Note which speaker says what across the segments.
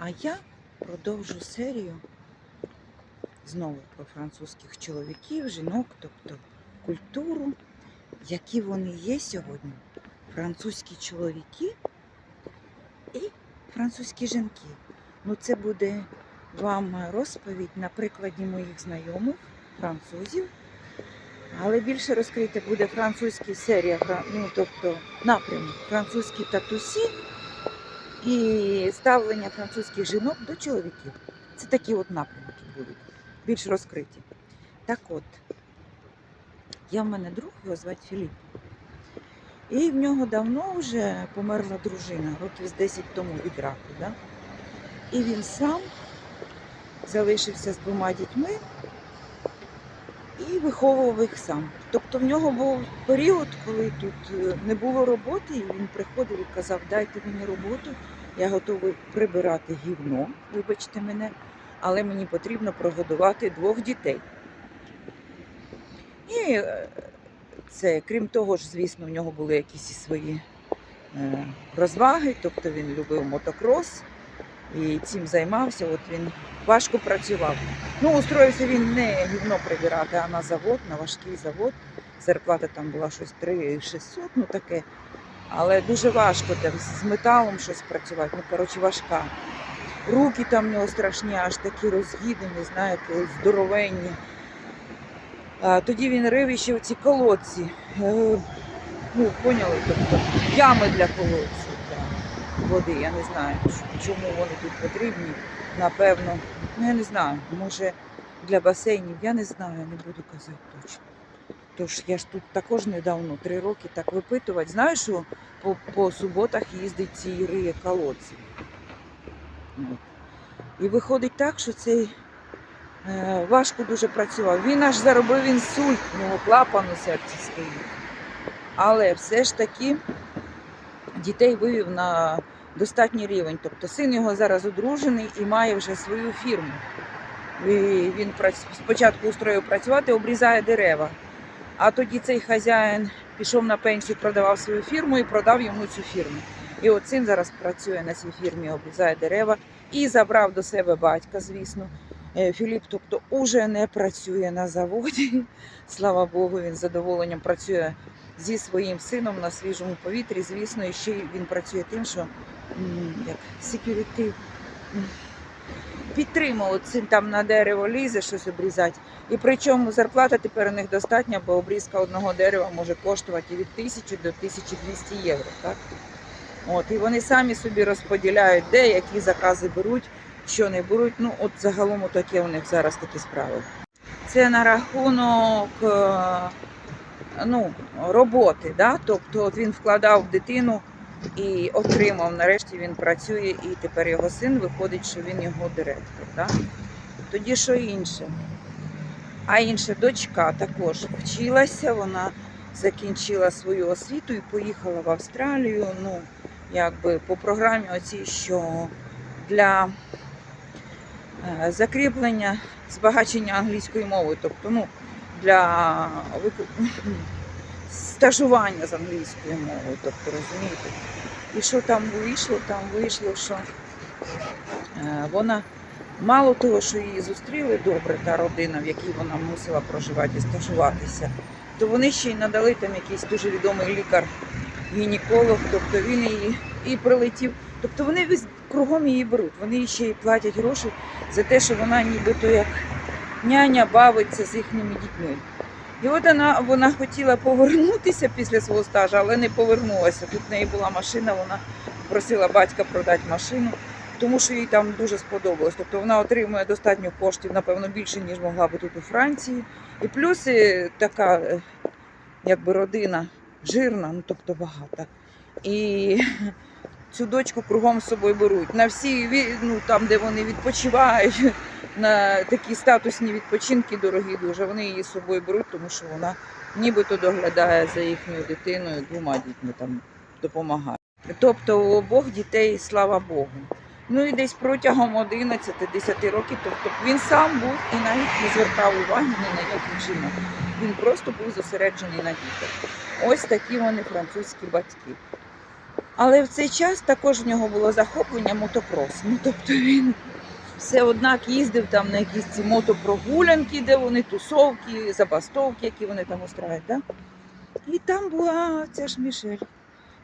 Speaker 1: А я продовжу серію знову про французьких чоловіків, жінок, тобто культуру, які вони є сьогодні. Французькі чоловіки і французькі жінки. Ну, це буде вам розповідь на прикладі моїх знайомих, французів. Але більше розкрити буде французька серія, ну, тобто напрямок французькі татусі і ставлення французьких жінок до чоловіків. Це такі от напрямки будуть, більш розкриті. Так от, я в мене друг, його звати Філіп. І в нього давно вже померла дружина, років з 10 тому від раку. Да? І він сам залишився з двома дітьми і виховував їх сам. Тобто в нього був період, коли тут е, не було роботи, і він приходив і казав, дайте мені роботу, я готовий прибирати гівно, вибачте мене, але мені потрібно прогодувати двох дітей. І е, це, крім того ж, звісно, в нього були якісь свої е, розваги, тобто він любив мотокрос і цим займався. От він важко працював. Ну, устроївся він не гівно прибирати, а на завод, на важкий завод. Зарплата там була щось 3600, ну таке. Але дуже важко там з металом щось працювати. Ну, коротше, важка. Руки там в нього страшні, аж такі розгідені, знаєте, здоровенні. А, тоді він рив ще оці колодці. Е, ну, поняли, тобто ями для колодців, води. Я не знаю, чому вони тут потрібні. Напевно, ну я не знаю, може для басейнів, я не знаю, не буду казати точно. Тож я ж тут також недавно, три роки так випитувати. Знаю, що по, по суботах їздить ці риє колодці. І виходить так, що цей е, важко дуже працював. Він аж заробив інсульт, у нього клапан у серці стоїть. Але все ж таки дітей вивів на достатній рівень. Тобто син його зараз одружений і має вже свою фірму. І він спочатку устроїв працювати, обрізає дерева. А тоді цей хазяїн пішов на пенсію, продавав свою фірму і продав йому цю фірму. І от син зараз працює на цій фірмі, обрізає дерева і забрав до себе батька, звісно. Е, Філіп, тобто, уже не працює на заводі. Слава Богу, він з задоволенням працює зі своїм сином на свіжому повітрі. Звісно, і ще він працює тим, що як security, підтримував цим там на дерево лізе щось обрізати. І причому зарплата тепер у них достатня, бо обрізка одного дерева може коштувати від 1000 до 1200 євро. Так? От, і вони самі собі розподіляють, де які закази беруть, що не беруть. Ну, от загалом таке у них зараз такі справи. Це на рахунок е, ну, роботи. Да? Тобто він вкладав в дитину і отримав. Нарешті він працює, і тепер його син виходить, що він його директор. Да? Тоді що інше? А інша дочка також вчилася, вона закінчила свою освіту і поїхала в Австралію. Ну, якби по програмі оцій, що для е, закріплення збагачення англійської мови, тобто ну, для стажування з англійською мовою, тобто розумієте. І що там вийшло? Там вийшло, що е, вона мало того, що її зустріли добре, та родина, в якій вона мусила проживати і стажуватися, то вони ще й надали там якийсь дуже відомий лікар, гінеколог, тобто він її і прилетів. Тобто вони весь кругом її беруть. Вони ще й платять гроші за те, що вона нібито як няня бавиться з їхніми дітьми. І от вона, вона хотіла повернутися після свого стажу, але не повернулася. Тут в неї була машина, вона просила батька продати машину, тому що їй там дуже сподобалось. Тобто вона отримує достатньо коштів, напевно, більше, ніж могла би тут у Франції. І плюс е, така е, якби родина жирна, ну тобто багата. І цю дочку кругом з собою беруть. На всі ну, там, де вони відпочивають, на такі статусні відпочинки дорогі дуже. Вони її з собою беруть, тому що вона нібито доглядає за їхньою дитиною, двома дітьми там допомагає. Тобто у обох дітей, слава Богу. Ну і десь протягом 11-10 років, тобто він сам був і навіть не звертав уваги ні на яких жінок. Він просто був зосереджений на дітях. Ось такі вони французькі батьки. Але в цей час також в нього було захоплення мотокрос. Ну, тобто він все однак їздив там на якісь ці мотопрогулянки, де вони тусовки, забастовки, які вони там устрають. Да? І там була ця ж Мішель,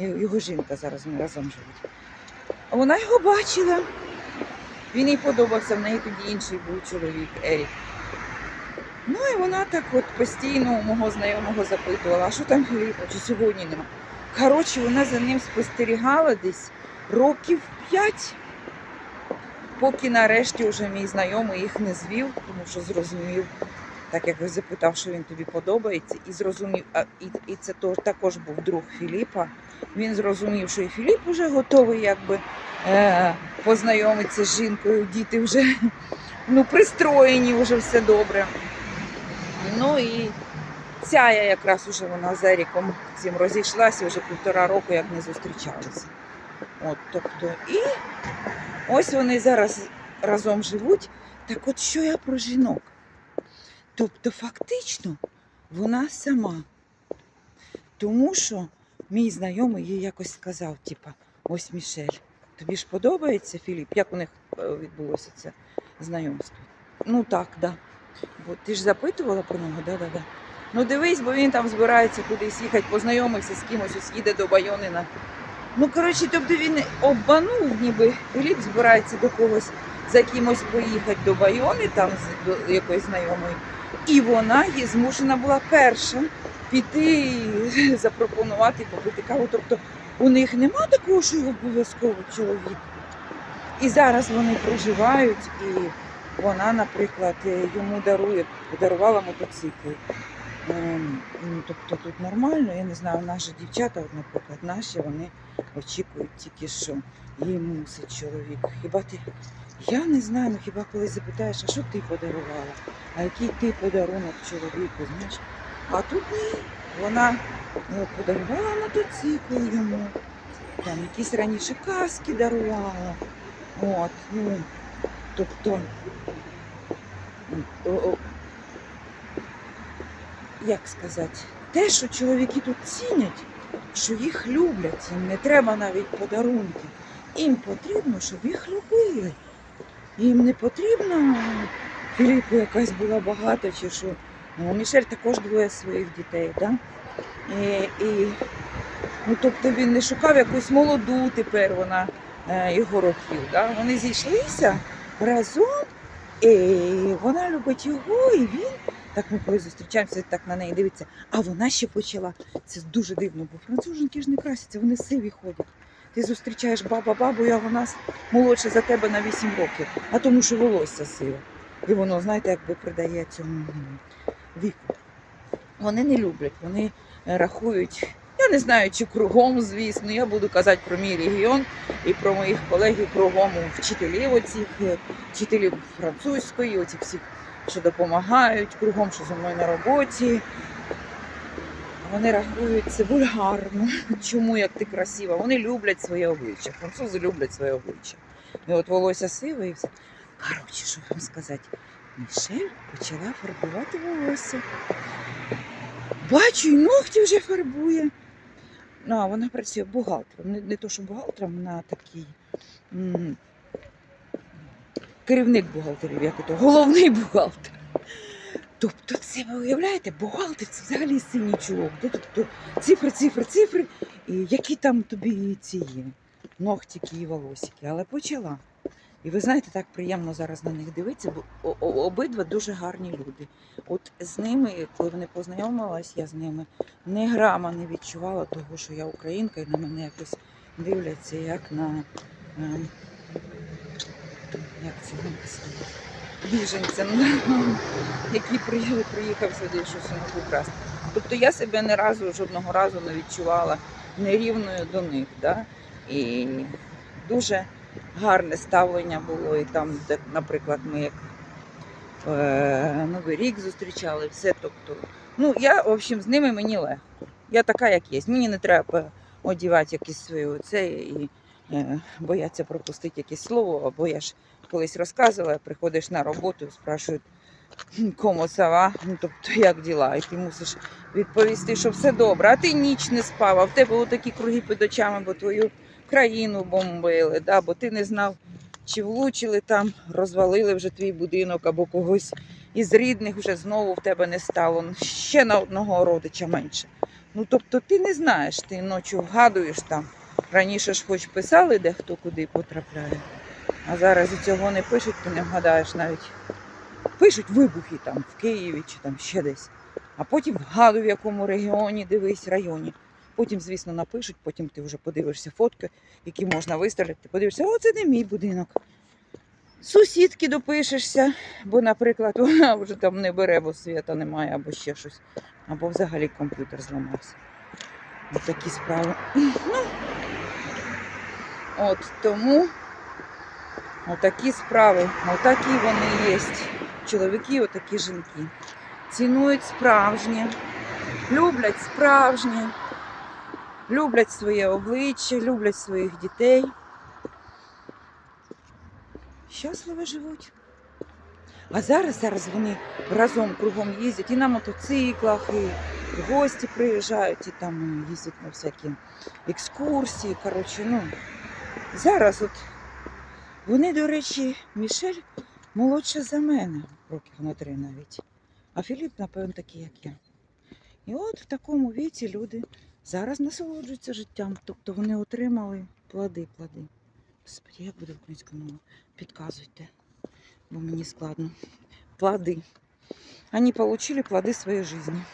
Speaker 1: його жінка зараз вони разом живуть. Вона його бачила. Він їй подобався, в неї тоді інший був чоловік Ерік. Ну і вона так от постійно у мого знайомого запитувала, а що там Філіпа, чи сьогодні нема. Коротше, вона за ним спостерігала десь років п'ять, поки нарешті вже мій знайомий їх не звів, тому що зрозумів, так як запитав, що він тобі подобається, і зрозумів, а і, і це також був друг Філіпа. Він зрозумів, що і Філіп вже готовий якби е, познайомитися з жінкою, діти вже ну, пристроєні, вже все добре. Ну і ця я якраз уже вона з Еріком цим розійшлася вже півтора року, як не зустрічалися. От, тобто, і ось вони зараз разом живуть. Так от що я про жінок? Тобто, фактично, вона сама. Тому що мій знайомий їй якось сказав: типа, ось Мішель, тобі ж подобається Філіп? Як у них е, відбулося це знайомство? Ну так, да. Бо ти ж запитувала про нього, да, да, да. Ну дивись, бо він там збирається кудись їхати, познайомився з кимось, ось їде до Байонина. Ну, коротше, тобто він обманув, ніби Філіп збирається до когось за кимось поїхати до Байони, там з- якоїсь знайомої. І вона є змушена була перша піти запропонувати попити каву. Тобто у них нема такого, що обов'язково чоловік. І зараз вони проживають, і вона, наприклад, йому дарує, подарувала мотоцикл. Ем, ну, Тобто тут нормально, я не знаю, наші дівчата, наприклад, наші, вони очікують тільки, що їй мусить чоловік. Хіба ти. Я не знаю, хіба коли запитаєш, а що ти подарувала? А який ти подарунок чоловіку, знаєш? А тут ні. Вона ну, подарувала мотоцикл йому, там якісь раніше каски дарувала. От, ну, тобто, як сказати, те, що чоловіки тут цінять, що їх люблять, їм не треба навіть подарунки. Їм потрібно, щоб їх любили. Їм не потрібно Філіпу якась була багата чи що. Ну, Мішель також двоє своїх дітей, да? І, і, ну, тобто він не шукав якусь молоду тепер вона е, його років. Да? Вони зійшлися разом, і вона любить його, і він. Так ми коли зустрічаємося, так на неї дивиться. А вона ще почала. Це дуже дивно, бо француженки ж не красяться, вони сиві ходять. Ти зустрічаєш баба бабу, а вона молодша за тебе на 8 років, а тому що волосся сиве. І воно, знаєте, якби придає цьому віку. Вони не люблять, вони е, рахують. Я не знаю, чи кругом, звісно. Я буду казати про мій регіон і про моїх колегів кругом вчителів, оцих, е, вчителів французької, оцих всіх, що допомагають, кругом, що зі мною на роботі. Вони рахують це вульгарно. Чому як ти красива? Вони люблять своє обличчя. Французи люблять своє обличчя. І от волосся сиве і все. Коротше, що вам сказати, Мішель почала фарбувати волосся. Бачу, і ногті вже фарбує. Ну, а вона працює бухгалтером. Не, не то, що бухгалтером, вона такий керівник бухгалтерів, як ото, головний бухгалтер. Тобто, це ви уявляєте, бухгалтер це взагалі синій чоловік. Тобто цифри, цифри, цифри, і які там тобі ці ногтики і волосики. Але почала. І ви знаєте, так приємно зараз на них дивитися, бо обидва дуже гарні люди. От з ними, коли вони познайомилась, я з ними не грама не відчувала того, що я українка, і на мене якось дивляться, як на ем, як це написано, біженця, ну, який приїхав, сюди щось украсти. Тобто я себе не разу, жодного разу не відчувала нерівною до них. Да? І дуже гарне ставлення було. І там, де, наприклад, ми як е, Новий рік зустрічали, все. Тобто, ну, я, в общем, з ними мені легко. Я така, як є. Мені не треба одівати якісь свої оце і е, бояться пропустити якесь слово, або я ж колись розказувала, приходиш на роботу, спрашують, Комо сава, ну тобто як діла, і ти мусиш відповісти, що все добре. А ти ніч не спав, а в тебе такі круги під очами, бо твою країну бомбили, да? бо ти не знав, чи влучили там, розвалили вже твій будинок або когось із рідних вже знову в тебе не стало. Ну, Ще на одного родича менше. Ну тобто ти не знаєш, ти ночі вгадуєш там. Раніше ж хоч писали, де хто куди потрапляє. А зараз і цього не пишуть, ти не вгадаєш навіть. Пишуть вибухи там в Києві чи там ще десь. А потім вгадуй, в якому регіоні, дивись, районі. Потім, звісно, напишуть, потім ти вже подивишся фотки, які можна виставити. Ти подивишся, о, це не мій будинок. Сусідки допишешся, бо, наприклад, вона вже там не бере, бо свята немає, або ще щось, або взагалі комп'ютер зламався. Ось такі справи. Ну, от тому отакі справи, отакі вони є. Чоловіки, отакі жінки. Цінують справжнє, люблять справжнє, люблять своє обличчя, люблять своїх дітей. Щасливо живуть. А зараз, зараз вони разом кругом їздять і на мотоциклах, і гості приїжджають, і там їздять на всякі екскурсії. Коротше, ну, зараз от вони, до речі, Мішель молодша за мене, років на три навіть. А Філіп, напевно, такий, як я. І от в такому віці люди зараз насолоджуються життям. Тобто вони отримали плоди, плоди. Господи, як буде українською мовою? Підказуйте, бо мені складно. Плоди. Они получили плоды своей жизни.